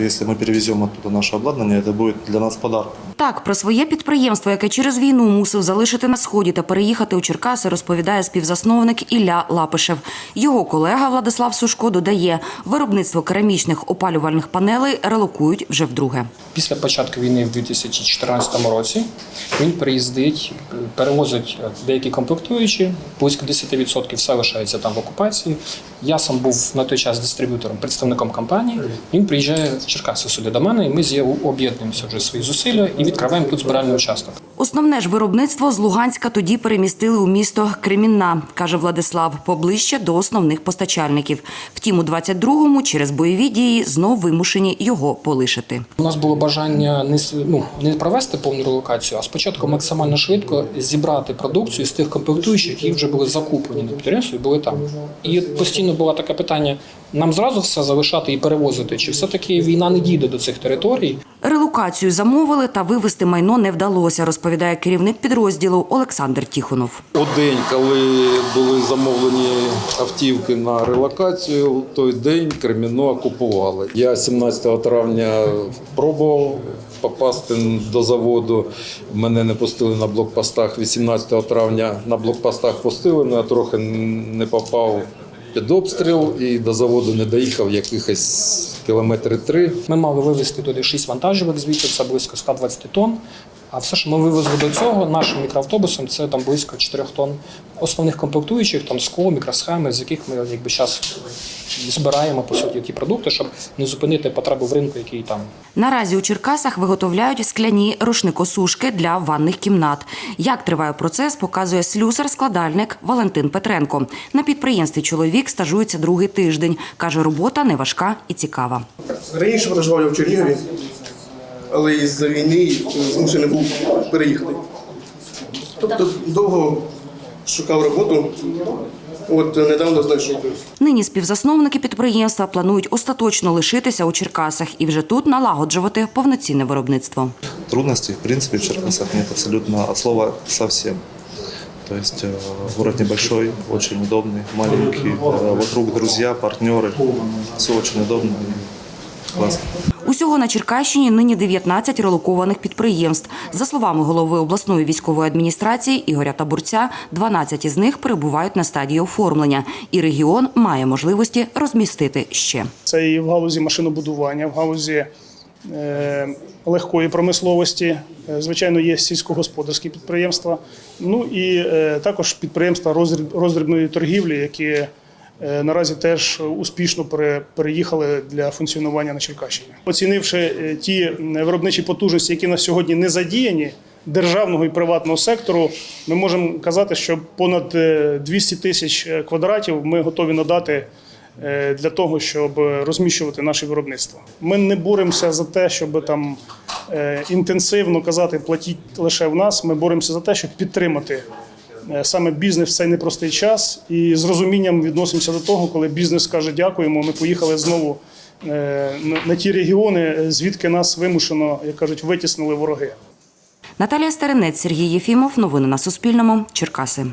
Если мы перевезем оттуда наше обладнание, это будет для нас подарком. Так, про своє підприємство, яке через війну мусив залишити на сході та переїхати у Черкаси, розповідає співзасновник Ілля Лапишев. Його колега Владислав Сушко додає, виробництво керамічних опалювальних панелей релокують вже вдруге. Після початку війни в 2014 році він приїздить, е, перевозить е, деякі комплектуючі, близько 10% все лишається там в окупації. Я сам був на той час дистриб'ютором, представником компанії. Він приїжджає Черкаси сюди до мене, і ми об'єднуємося вже свої зусилля і відкриваємо тут збиральний участок. Основне ж виробництво з Луганська тоді перемістили у місто Кремінна, каже Владислав, поближче до основних постачальників. Втім, у 22-му через бойові дії знов вимушені його полишити. У нас було бажання не ну, не провести повну релокацію, а спочатку максимально швидко зібрати продукцію з тих комплектуючих, які вже були закуплені на підприємстві, були там. І постійно було таке питання: нам зразу все залишати і перевозити, чи все-таки війна не дійде до цих територій? Релокацію замовили та вивезти майно не вдалося, розповідає керівник підрозділу Олександр Тіхонов. У день, коли були замовлені автівки на релокацію, той день Креміно окупували. Я 17 травня пробував попасти до заводу. Мене не пустили на блокпостах. 18 травня на блокпостах пустили, але я трохи не попав під обстріл і до заводу не доїхав якихось кілометри три. Ми мали вивезти туди 6 вантажівок звідти, це близько 120 тонн. А все, що ми вивезли до цього нашим мікроавтобусом, це там близько 4 тонн основних комплектуючих, там скло, мікросхеми, з яких ми якби зараз збираємо по суті ті продукти, щоб не зупинити потребу в ринку, який там Наразі у Черкасах виготовляють скляні рушникосушки для ванних кімнат. Як триває процес, показує слюсар-складальник Валентин Петренко. На підприємстві чоловік стажується другий тиждень. Каже, робота не важка і цікава. Раніше проживав я в Чернігові, але із-за війни змушений був переїхати. Тобто довго шукав роботу, от недавно знайшов. Нині співзасновники підприємства планують остаточно лишитися у Черкасах і вже тут налагоджувати повноцінне виробництво. Трудностей, в принципе, в Черкасах нет абсолютно от слова совсем. То есть э, город небольшой, очень удобный, маленький, э, вокруг друзья, партнеры. Все очень удобно Усього на Черкащині нині 19 релокованих підприємств. За словами голови обласної військової адміністрації Ігоря Табурця, 12 із них перебувають на стадії оформлення, і регіон має можливості розмістити ще. Це і в галузі машинобудування, в галузі е, легкої промисловості. Е, Звичайно, є сільськогосподарські підприємства. Ну і е, також підприємства роздрібної торгівлі, які наразі теж успішно пере- переїхали для функціонування на Черкащині. Оцінивши е, ті виробничі потужності, які на сьогодні не задіяні. Державного і приватного сектору ми можемо казати, що понад е, 200 тисяч е, квадратів ми готові надати е, для того, щоб розміщувати наше виробництво. Ми не боремося за те, щоб там е, інтенсивно казати платіть лише в нас. Ми боремося за те, щоб підтримати е, саме бізнес цей непростий час і з розумінням відносимося до того, коли бізнес каже дякуємо. Ми поїхали знову е, на ті регіони, звідки нас вимушено, як кажуть, витіснили вороги. Наталія Старинець, Сергій Єфімов. Новини на Суспільному. Черкаси.